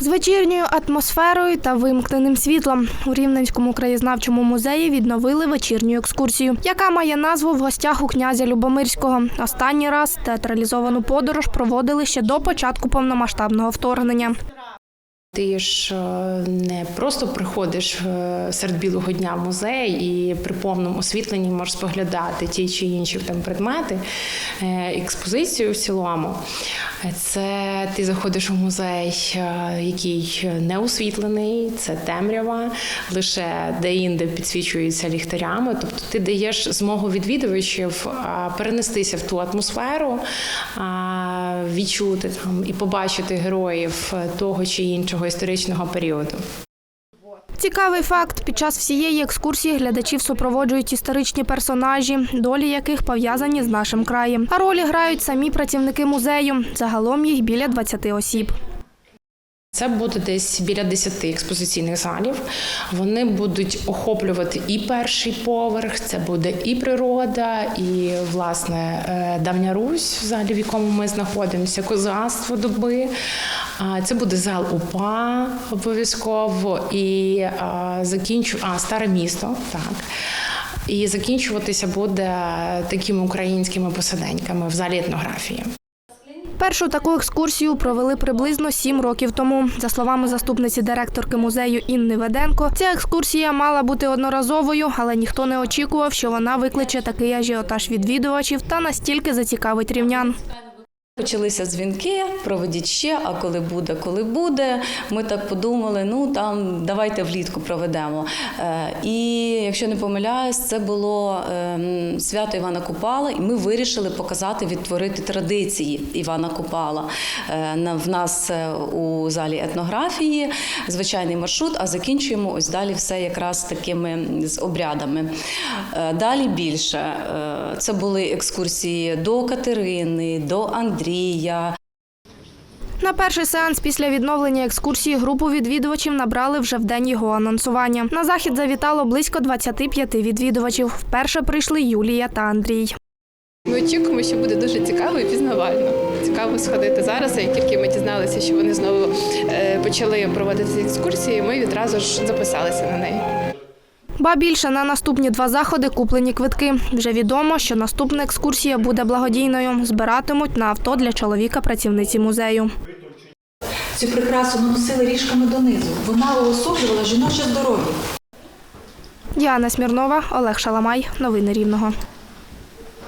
З вечірньою атмосферою та вимкненим світлом у Рівненському краєзнавчому музеї відновили вечірню екскурсію, яка має назву в гостях у князя Любомирського. Останній раз театралізовану подорож проводили ще до початку повномасштабного вторгнення. Ти ж е, не просто приходиш е, серед білого дня в музей і при повному освітленні можеш споглядати ті чи інші там предмети, е, експозицію в цілому. Це ти заходиш у музей, який не освітлений, це темрява, лише де-інде підсвічується ліхтарями. Тобто ти даєш змогу відвідувачів перенестися в ту атмосферу, відчути там і побачити героїв е, того чи іншого історичного періоду. Цікавий факт: під час всієї екскурсії глядачів супроводжують історичні персонажі, долі яких пов'язані з нашим краєм. А ролі грають самі працівники музею. Загалом їх біля 20 осіб. Це буде десь біля 10 експозиційних залів. Вони будуть охоплювати і перший поверх, це буде і природа, і власне е, давня Русь, в залі, в якому ми знаходимося, козацтво доби. Це буде зал УПА обов'язково і закінчу а старе місто. Так. І закінчуватися буде такими українськими посаденьками в залі етнографії. Першу таку екскурсію провели приблизно сім років тому. За словами заступниці директорки музею Інни Веденко, ця екскурсія мала бути одноразовою, але ніхто не очікував, що вона викличе такий ажіотаж відвідувачів та настільки зацікавить рівнян. Почалися дзвінки, проведіть ще, а коли буде, коли буде. Ми так подумали, ну там давайте влітку проведемо. Е, І якщо не помиляюсь, це було ем, свято Івана Купала, і ми вирішили показати, відтворити традиції Івана Купала. Е, В нас е, у залі етнографії звичайний маршрут, а закінчуємо ось далі все якраз такими з обрядами. Далі більше. Це були екскурсії до Катерини, до Андрія. На перший сеанс після відновлення екскурсії групу відвідувачів набрали вже в день його анонсування. На захід завітало близько 25 відвідувачів. Вперше прийшли Юлія та Андрій. Ми очікуємо, що буде дуже цікаво і пізнавально. Цікаво сходити зараз. Як тільки ми дізналися, що вони знову е, почали проводити екскурсії, ми відразу ж записалися на неї. Ба більше на наступні два заходи куплені квитки. Вже відомо, що наступна екскурсія буде благодійною. Збиратимуть на авто для чоловіка працівниці музею. Цю прикрасу наносили носили ріжками донизу. Вона уособлювала жіноче здоров'я. Діана Смірнова, Олег Шаламай. Новини Рівного.